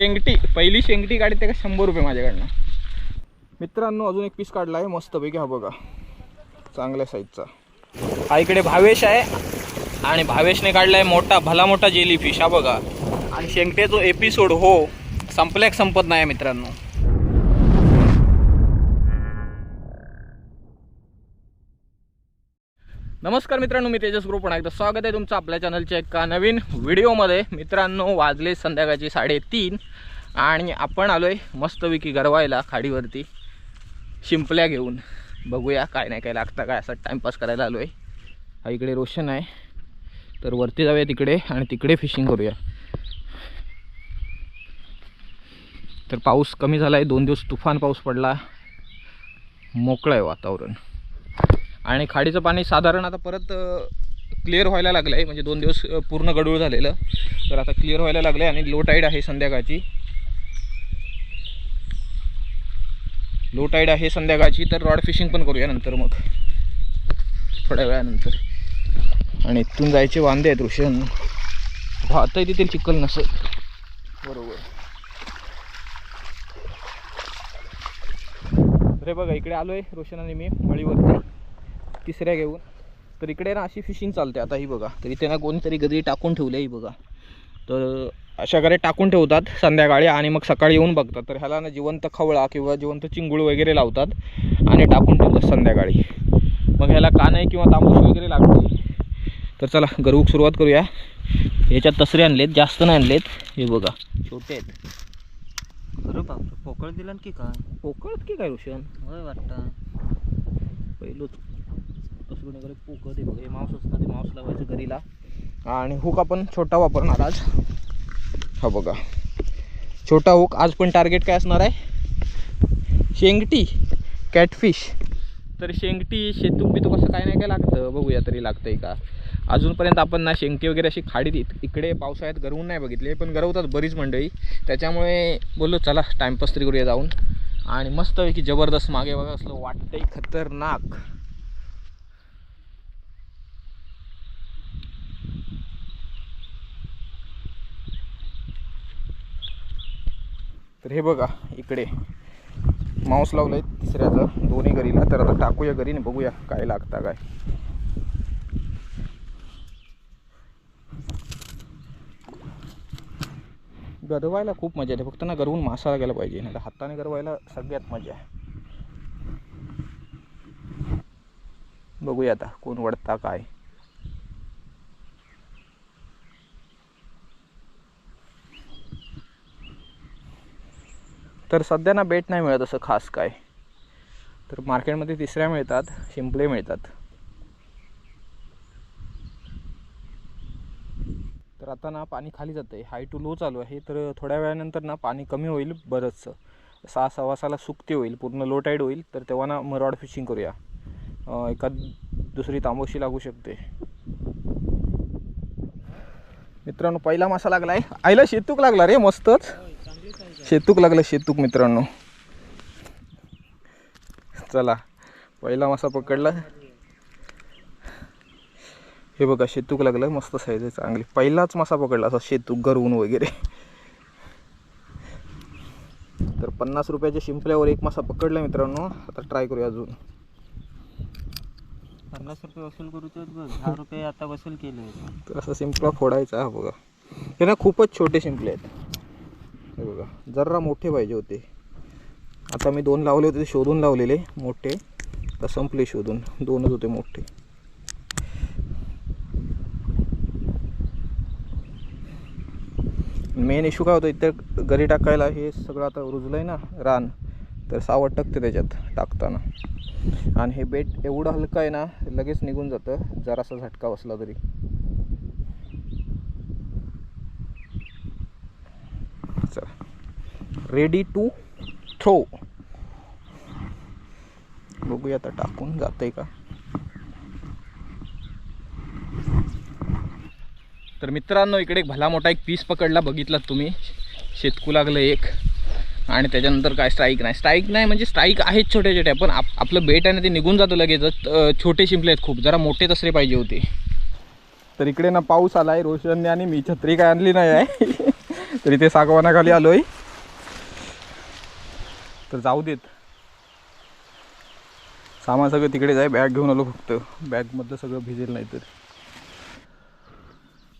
शेंगटी पहिली शेंगटी काढते का शंभर रुपये माझ्याकडनं. मित्रांनो अजून एक पीस काढला आहे मस्तपैकी हा बघा. चांगल्या साईजचा हा इकडे भावेश आहे आणि भावेशने काढलाय मोठा भला मोठा जेली फिश हा बघा. आणि शेंगटेचा एपिसोड हो संपल्याक संपत नाही मित्रांनो. नमस्कार मित्रांनो मी तेजस ग्रुप. पुन्हा एकदा स्वागत आहे तुमचं आपल्या चॅनलच्या एका नवीन व्हिडिओमध्ये मित्रांनो वाजले संध्याकाळची साडेतीन आणि आपण आलो आहे मस्तपैकी गरवायला खाडीवरती. शिंपल्या घेऊन. बघूया काय नाही काय लागतं काय असं टाईमपास करायला आलो आहे हा इकडे रोशन आहे. तर वरती जाऊया तिकडे आणि तिकडे फिशिंग करूया. तर पाऊस कमी झाला आहे दोन दिवस तुफान पाऊस पडला. मोकळं आहे वातावरण. आणि खाडीचं पाणी साधारण आता परत क्लिअर व्हायला लागलं आहे म्हणजे दोन दिवस पूर्ण गडूळ झालेलं. तर आता क्लिअर व्हायला लागलं आहे आणि लो टाईड आहे संध्याकाळची. लो टाईड आहे संध्याकाळची तर रॉड फिशिंग पण करूया नंतर मग. थोड्या वेळानंतर. आणि इथून जायचे वांदे आहेत ऋषण. भातही तिथे चिखल नसेल. बरोबर. अरे बघा इकडे आलो आहे रोशन आणि मी मळीवरती. तिसऱ्या घेऊन. तर इकडे ना अशी फिशिंग चालते आता ही बघा. तर इथे ना कोणीतरी गदी टाकून ठेवले ही बघा. तर अशा घरे टाकून ठेवतात संध्याकाळी आणि मग सकाळी येऊन बघतात. तर ह्याला ना जिवंत खवळा किंवा जिवंत चिंगूळ वगैरे लावतात आणि टाकून ठेवतात संध्याकाळी. मग ह्याला कानई किंवा तांबूस वगैरे लागते. तर चला गरवूक सुरुवात करूया. याच्यात तसरे आणलेत जास्त नाही आणलेत. हे बघा छोटे आहेत. अरे बापरे पोकळ दिला की काय? पोकळत की काय रोशन? होय वाटतं. पहिलोच. कसं वगैरे पोकं ते बघा हे मांस असतं ते मांस लावायचं घरीला. आणि हुक आपण छोटा वापरणार आज. हा बघा. छोटा हुक. आज पण टार्गेट काय असणार आहे? शेंगटी कॅटफिश तर शेंगटी शेतूक बी तो कसं काय नाही काय लागतं? बघूया तरी लागतंय का? अजूनपर्यंत आपण ना शेंगटी वगैरे अशी खाडीत इकडे पावसाळ्यात गरवून नाही बघितले. पण गरवतात बरीच मंडळी. त्याच्यामुळे बोललो चला टाईमपास तरी करूया जाऊन. आणि मस्तपैकी जबरदस्त मागे बघा असलं वाटतंय खतरनाक. तर हे बघा इकडे. मांस लावलंय तिसऱ्याचं दोन्ही घरीला. तर आता टाकूया घरीने बघूया काय लागता काय. गरवायला खूप मजा येते. फक्त ना गरवून मासाला गेला पाहिजे नाही तर हाताने गरवायला सगळ्यात मजा आहे. बघूया आता कोण वडता काय. तर सध्या ना बेट नाही मिळत असं खास काय. तर मार्केटमध्ये तिसऱ्या मिळतात शिंपले मिळतात. तर आता ना पाणी खाली जातं आहे हाय टू लो चालू आहे. तर थोड्या वेळानंतर ना पाणी कमी होईल बरंचसं. सहा सव्वासाला सुकती होईल पूर्ण लो टाईड होईल. तर तेव्हा ना मरवाड फिशिंग करूया. एखाद दुसरी तांबोशी लागू शकते. मित्रांनो पहिला मासा लागला आहे आईला शेतूक लागला रे मस्तच. शेतूक लागलं शेतूक मित्रांनो. चला पहिला मासा पकडला. हे बघा शेतूक लागलं मस्त साईज आहे चांगली. पहिलाच मासा पकडला असा शेतूक गरवून वगैरे. तर पन्नास रुपयाच्या शिंपल्यावर एक मासा पकडला मित्रांनो. आता ट्राय करूया अजून. पन्नास रुपये वसूल करू तर बघ दहा रुपये आता वसूल केले. तर असा शिंपला फोडायचा हा बघा. हे ना खूपच छोटे शिंपले आहेत. हे बघा. जरा मोठे पाहिजे होते. आता मी दोन लावले होते शोधून लावलेले मोठे. तर संपले शोधून. दोनच होते मोठे. मेन इश्यू काय होतं इथे घरी टाकायला हे सगळं आता रुजलं आहे ना रान. तर सावट टाकते त्याच्यात टाकताना. आणि हे बेट एवढं हलकं आहे ना लगेच निघून जातं. जरासा झटका बसला तरी चला रेडी टू थ्रो बघूया आता टाकून जातंय का? तर मित्रांनो इकडे एक भला मोठा एक पीस पकडला बघितलात तुम्ही. शेतकू लागलं एक. आणि त्याच्यानंतर काय स्ट्राईक नाही. स्ट्राईक नाही म्हणजे स्ट्राईक आहेत छोट्या छोट्या पण आप आपलं बेट आहे ना ते निघून जातं लगेच. छोटे शिंपले आहेत खूप. जरा मोठे तसरे पाहिजे होते. तर इकडे ना पाऊस आला आहे रोशनने आणि मी छत्री काय आणली नाही आहे. तर इथे सागवानाखाली आलो आहे तर जाऊ देत. सामान सगळं तिकडे जाय बॅग घेऊन आलो फक्त. बॅगमधलं सगळं भिजेल नाही तर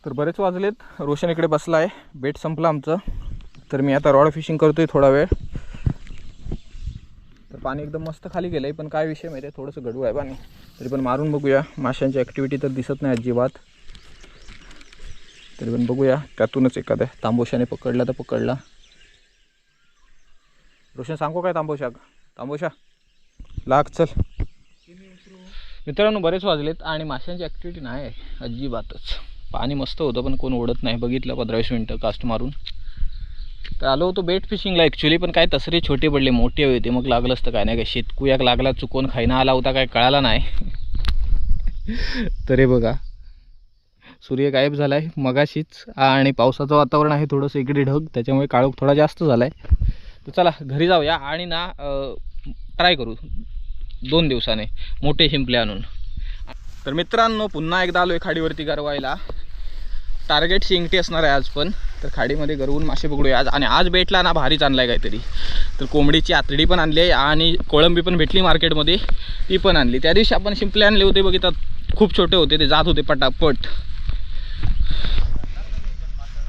तर बरेच वाजलेत. रोशन इकडे बसला आहे बेट संपलं आमचं. तर मी आता रॉड फिशिंग करतोय थोडा वेळ. तर पाणी एकदम मस्त खाली गेलं आहे पण काय विषय माहिती आहे थोडंसं गडू आहे पाणी. तरी पण मारून बघूया. माशांची ॲक्टिव्हिटी तर दिसत नाही अजिबात. तरी पण बघूया. त्यातूनच एखाद्या तांबोशाने पकडला तर पकडला. रोशन सांगू काय तांबोशा? तांबोशा? लाग चल. मित्रांनो बरेच वाजलेत आणि माशांची ॲक्टिव्हिटी नाही आहे. अजिबातच. पाणी मस्त होतं पण कोण ओढत नाही. बघितलं पंधरा वीस मिनटं कास्ट मारून. तर आलो होतो बेट फिशिंगला ॲक्च्युली पण काय तसरी छोटे पडले मोठे होते. मग लागलं असतं काय नाही काय. शेतकुयाक लागला चुकून खायना आला होता काय कळाला नाही. तर हे बघा. सूर्य गायब झाला आहे मगाशीच. आणि पावसाचं वातावरण आहे थोडंसं इकडे ढग त्याच्यामुळे काळोख थोडा जास्त झाला आहे तर चला घरी जाऊया आणि ना ट्राय करू. दोन दिवसाने मोठे शिंपले आणून. तर मित्रांनो पुन्हा एकदा आलो आहे खाडीवरती गरवायला. टार्गेट शिंगटी असणार आहे आज पण. तर खाडीमध्ये गरवून मासे पकडूया आज. आणि आज भेटला ना भारीच आणला आहे काहीतरी. तर कोंबडीची आतडी पण आणली आहे आणि कोळंबी पण भेटली मार्केटमध्ये. ती पण आणली. त्या दिवशी आपण शिंपले आणले होते बघितलं. खूप छोटे होते ते जात होते पटापट.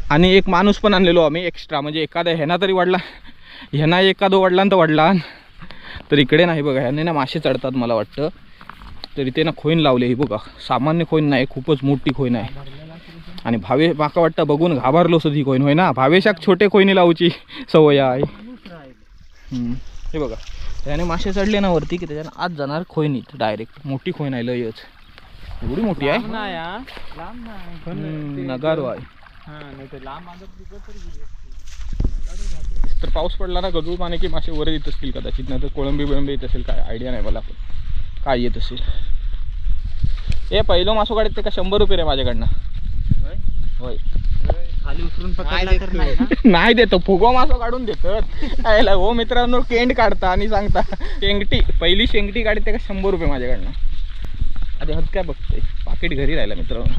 आणि एक माणूस पण आणलेलो आम्ही एक्स्ट्रा म्हणजे एखाद्या ह्याना तरी वाढला. ह्याना एखादं वडलांत वडला. तर इकडे नाही बघा ह्याने ना मासे चढतात मला वाटतं. तर इथे ना खोईन लावले ही बघा. सामान्य खोईन नाही खूपच मोठी खोईन आहे. आणि भावे माका वाटतं बघून घाबरलो ही खोईन होय ना? भावेशाक छोटे खोईने लावची सवय आहे. हे बघा त्याने मासे चढले ना वरती की त्याच्यानं आज जाणार खोईनीत डायरेक्ट मोठी खोईन आहे लयच. एवढी मोठी आहे? नगारू आहे तर पाऊस पडला ना गजूळ पाणी की मासे वर येत असतील कदाचित नाही तर कोळंबी बिळंबी येत असेल काय आयडिया नाही मला पण. काय येत असेल. ए पहिलं मासो काढत ते का शंभर रुपये रे माझ्याकडनं? होय? होय. होय. खाली उतरून पकडला तर नाही ना? नाही देतो फुगो मासो काढून देतात आयला हो मित्रांनो केंड काढता आणि सांगता. शेंगटी पहिली शेंगटी काढते का शंभर रुपये माझ्याकडनं. आधी हद काय बघते पाकिट घरी राहिला मित्रांनो.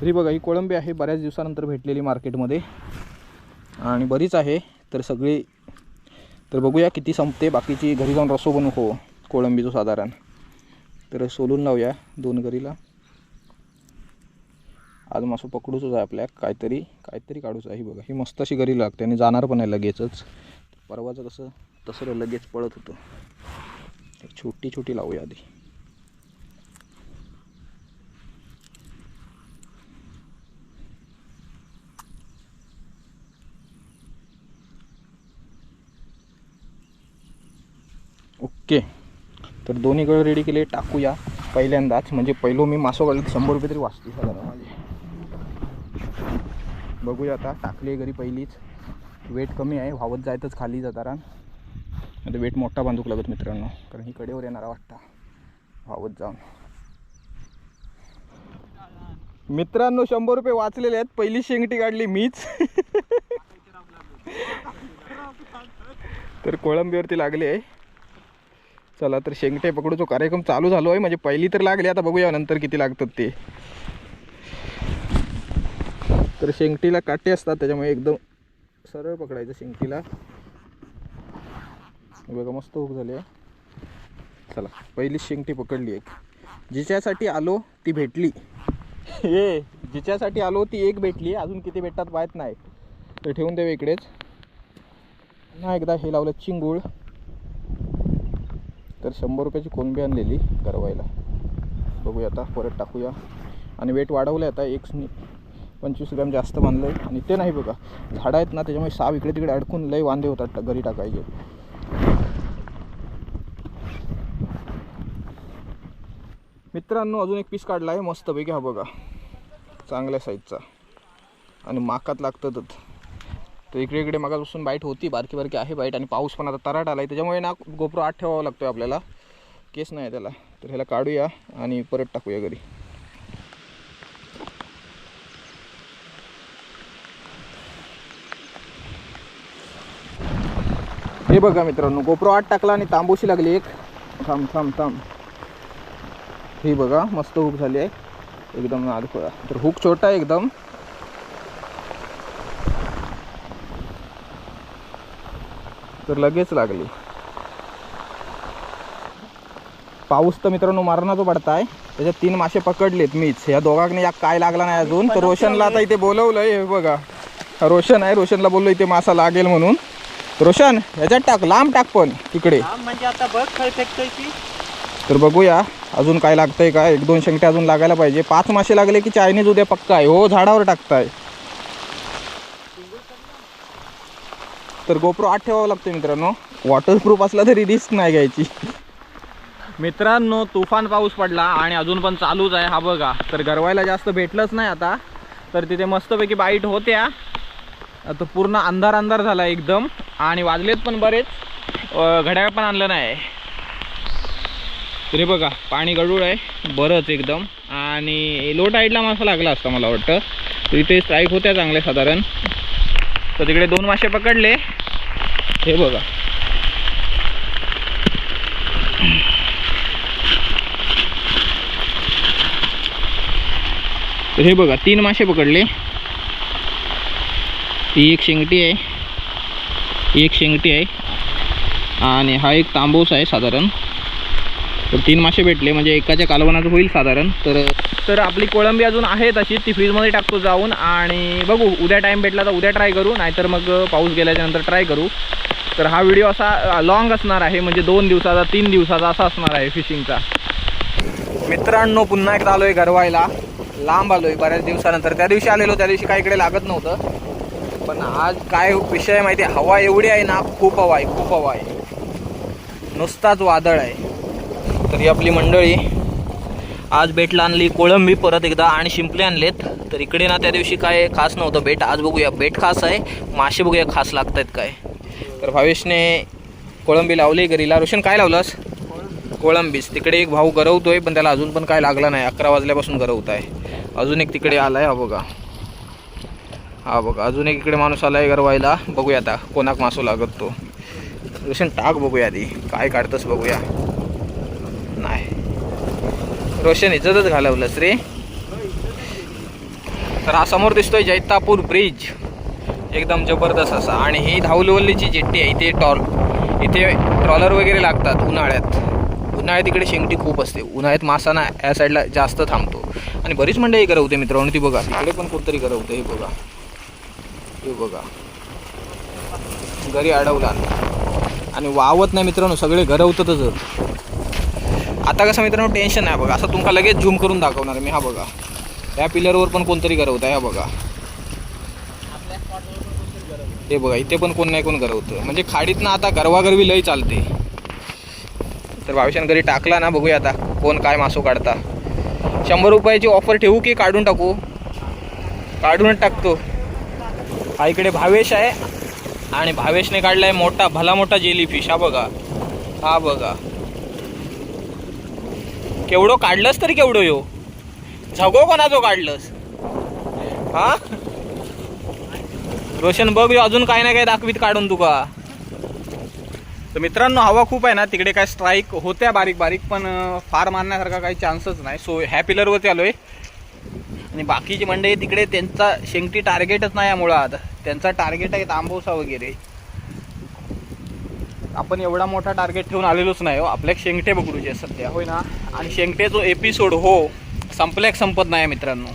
तरी बघा ही कोळंबी आहे बऱ्याच दिवसानंतर भेटलेली मार्केटमध्ये आणि बरीच आहे. तर सगळी तर बघूया किती संपते. बाकीची घरी जाऊन रसो बनू हो कोळंबीचं साधारण. तर सोलून लावूया दोन गरीला आज मासू पकडूच आहे आपल्या काहीतरी काहीतरी काढूच आहे. बघा ही मस्त अशी घरी लागते आणि जाणार पण आहे लगेचच. परवाचं कसं तसं लगेच पळत होतं. छोटी छोटी लावूया आधी. ओके. तर दोन्ही गळ रेडी केले टाकूया पहिल्यांदाच. म्हणजे पहिलो मी मासो काढले शंभर रुपये तरी वाचते साधारण माझे. बघूया आता टाकली आहे घरी पहिलीच. वेट कमी आहे व्हावत जायतच खाली जातारान. आता वेट मोठा बांधूक लागत मित्रांनो कारण ही कडेवर येणारा वाटता व्हावत जाऊन. मित्रांनो शंभर रुपये वाचलेले आहेत. पहिली शेंगटी काढली मीच. तर कोळंबीवरती लागली आहे. चला तर शेंगटे पकडूचो कार्यक्रम चालू झालो आहे. म्हणजे पहिली तर लागली आता बघूया नंतर किती लागतात ते. तर शेंगटीला काटे असतात त्याच्यामुळे एकदम सरळ पकडायचं शेंगटीला. बघा मस्त हुक झाली आहे चला पहिली शेंगटी पकडली एक. जिच्यासाठी आलो ती भेटली. हे जिच्यासाठी आलो ती एक भेटली. अजून किती भेटतात माहीत नाही. तर ठेवून देऊ इकडेच. पुन्हा एकदा हे लावलं चिंगूळ. तर शंभर रुपयाची कोंबी आणलेली गरवायला बघूया आता परत टाकूया. आणि वेट वाढवलं आता एक पंचवीस ग्रॅम जास्त बांधलं आहे आणि ते नाही बघा झाडं आहेत ना त्याच्यामुळे साप इकडे तिकडे अडकून लय वांदे होतात घरी टाकायचे. मित्रांनो अजून एक पीस काढला आहे मस्तपैकी हा बघा. चांगल्या साईजचा आणि माकात लागतातच तर इकडे इकडे मगापासून बाईट होती बारकी बारकी आहे बाईट आणि पाऊस पण आता तराट आला आहे त्याच्यामुळे ना गोप्रो आत ठेवावा लागतो आहे आपल्याला. केस नाही आहे त्याला. तर ह्याला काढूया आणि परत टाकूया घरी. हे बघा मित्रांनो गोप्रो आत टाकला आणि तांबूशी लागली एक. थांब थांब थांब. ही बघा मस्त हुक झाली आहे. एकदम नादखोळा तर हुक छोटा आहे एकदम. तर लगेच लागली. पाऊस तर मित्रांनो मारणाचा पडताय. त्याच्यात तीन मासे पकडलेत मीच. या दोघांनी या काय लागला नाही अजून. तर रोशनला आता इथे बोलवलंय हे बघा. रोशन आहे रोशनला बोललो इथे मासा लागेल म्हणून. रोशन ह्याच्यात टाक लांब टाक पण तिकडे म्हणजे आता बघ तर बघूया अजून काय लागतंय का एक दोन शंके अजून लागायला पाहिजे. पाच मासे लागले की चायनीज उद्या पक्का आहे. हो झाडावर टाकताय. तर गोप्रो आठ ठेवावं लागतं मित्रांनो. वॉटरप्रूफ असला तरी रिस्क नाही घ्यायची. मित्रांनो तुफान पाऊस पडला आणि अजून पण चालूच आहे हा बघा. तर गरवायला जास्त भेटलंच नाही आता. तर तिथे मस्तपैकी बाईट होत्या. आता पूर्ण अंधार अंधार झाला एकदम. आणि वाजलेत पण बरेच. घड्याळ पण आणलं नाही. तरी बघा पाणी गडूळ आहे. बरंच एकदम. आणि लो टाईडला मासा लागला असता मला वाटतं. तर इथे स्ट्राईक होत्या चांगल्या साधारण. तर तिकडे दोन मासे पकडले. हे बघा. तर हे बघा तीन मासे पकडले. ही एक शेंगटी आहे. एक शेंगटी आहे. आणि हा एक तांबूस आहे साधारण. तर तीन मासे भेटले. म्हणजे एकाच्या कालवनाचं होईल साधारण. तर तर आपली कोळंबी अजून आहे तशी ती फ्रीजमध्ये टाकतो जाऊन. आणि बघू उद्या टाईम भेटला तर उद्या ट्राय करू. नाहीतर मग पाऊस गेल्याच्यानंतर ट्राय करू. तर हा व्हिडिओ असा लॉंग असणार आहे. म्हणजे दोन दिवसाचा तीन दिवसाचा असा असणार आहे फिशिंगचा मित्रांनो पुन्हा एकदा आलोय गरवायला लांब आलोय. बऱ्याच दिवसानंतर. त्या दिवशी आलेलो. त्या दिवशी काय इकडे लागत नव्हतं. पण आज काय विषय आहे माहिती आहे हवा एवढी आहे ना खूप हवा आहे. खूप हवा आहे. नुसताच वादळ आहे. तर ही आपली मंडळी. आज बेटला आणली कोळंबी परत एकदा आणि शिंपले आणलेत. तर इकडे ना त्या दिवशी काय खास नव्हतं बेट. आज बघूया. बेट खास आहे. मासे बघूया खास लागत आहेत काय. तर भावेशने कोळंबी लावली घरीला. रोशन काय लावलंस? कोळंबीच. तिकडे एक भाऊ गरवतोय पण त्याला अजून पण काय लागला नाही. अकरा वाजल्यापासून गरवत आहे अजून एक तिकडे आलाय. हा बघा. हा बघा. अजून एक इकडे माणूस आला आहे गरवायला. बघूया आता कोणाक मासो लागत तो. रोशन टाक बघूया आधी. काय काढतंस बघूया. रोशन इज्जतच घालवलंस रे तर हा समोर दिसतोय जैतापूर ब्रिज. एकदम जबरदस्त असा. आणि ही धावलवल्लीची जेट्टी आहे इथे टॉल इथे ट्रॉलर वगैरे लागतात उन्हाळ्यात. उन्हाळ्यात इकडे शेंगटी खूप असते. उन्हाळ्यात मासाना या साईडला जास्त थांबतो. आणि बरीच मंडळी करवते मित्रांनो. ती बघा तिकडे पण कुठतरी करवते हे बघा. हे बघा. घरी अडवला. आणि वावत नाही मित्रांनो सगळे गरवतातच आता कसं मित्रांनो टेन्शन आहे बघा. असं तुमका लगेच झूम करून दाखवणार मी हा बघा. या पिलरवर पण कोणतरी गरवत आहे हा बघा. हे बघा इथे पण कोण नाही कोण गरवतं. म्हणजे खाडीत ना आता गरवागरवी लई चालते. तर भाविशान घरी टाकला ना बघूया आता कोण काय मासो काढता. शंभर रुपयाची ऑफर ठेवू की काढून टाकू? काढूनच टाकतो. हा इकडे भावेश आहे. आणि भावेशने काढलाय मोठा भला मोठा जेली फिश हा बघा. हा बघा. केवढं काढलंस तरी केवढं यो? झगो कोणाचो काढलंस? हा? रोशन बघ यो अजून काय ना काय दाखवीत काढून तुका. तर मित्रांनो हवा खूप आहे ना तिकडे काय स्ट्राईक होत्या बारीक बारीक पण फार मारण्यासारखा काही चान्सच नाही. सो ह्या पिलरवरती आलोय. आणि बाकीची मंडळी तिकडे त्यांचा शेंगटी टार्गेटच नाही या मुळात त्यांचा टार्गेट आहे तांबोसा वगैरे. आपण एवढा मोठा टार्गेट ठेवून आलेलोच नाही हो. आपल्या शेंगटे पकडूचे सध्या होय ना? आणि शेंगटेचो एपिसोड हो संपल्याक संपत नाही मित्रांनो.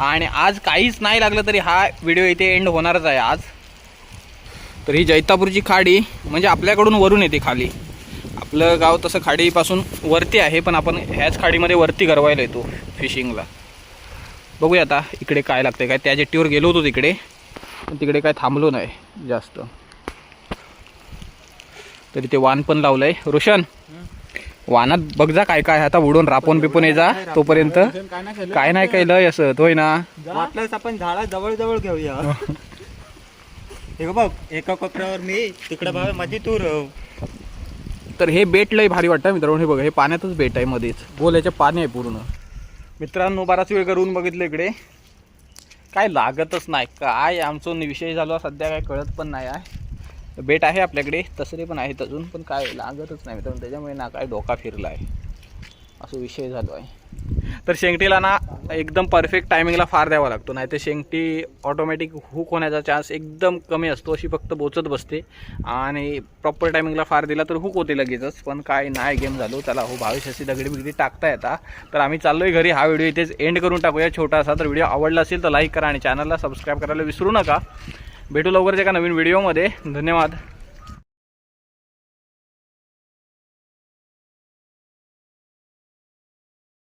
आणि आज काहीच नाही लागलं तरी हा व्हिडिओ इथे एंड होणारच आहे आज. तर ही जैतापूरची खाडी म्हणजे आपल्याकडून वरून येते खाली. आपलं गाव तसं खाडीपासून वरती आहे पण आपण ह्याच खाडीमध्ये वरती गरवायला येतो फिशिंगला बघूया आता इकडे काय लागतं काय त्या जेट्टीवर गेलो होतो तिकडे पण तिकडे काय थांबलो नाही जास्त. तरी ते वान पण लावलंय. रोशन वानात बघ जा काय काय. आता उडून रापून पिपून ये जा तोपर्यंत. काय नाही केलं असं. होय ना. वाटल्यास आपण झाडा जवळ जवळ घेऊया. हे बघ एका कोपऱ्यावर मी तिकडे बघ माझी तू तर हे बेट लय भारी वाटतं मित्रांनो. हे बघा हे पाण्यातच बेट आहे मध्येच. बोल याच्या पाणी आहे पूर्ण. मित्रांनो बराच वेळ करून बघितलं इकडे. काय लागतच नाही. काय आमचं विषय झाला सध्या काय कळत पण नाही आहे. बेट आहे आपल्याकडे तसरे पण आहेत अजून पण काय लागतच नाही मित्रांनो. त्याच्यामुळे ना काय डोका फिरला आहे असं विषय झालो आहे. तर शेंगटीला ना एकदम परफेक्ट टायमिंगला फार द्यावा लागतो. नाही तर शेंगटी ऑटोमॅटिक हुक होण्याचा चान्स एकदम कमी असतो अशी फक्त बोचत बसते. आणि प्रॉपर टायमिंगला फार दिला तर हुक होते लगेचच पण काय नाही गेम झालो. त्याला हो भावेश अशी दगडी बिगडी टाकता येता. तर आम्ही चाललोय घरी. हा व्हिडिओ इथेच एंड करून टाकूया छोटासा. तर व्हिडिओ आवडला असेल तर लाईक करा आणि चॅनलला सबस्क्राईब करायला विसरू नका. भेटू लवकरच एका नवीन व्हिडिओमध्ये. धन्यवाद.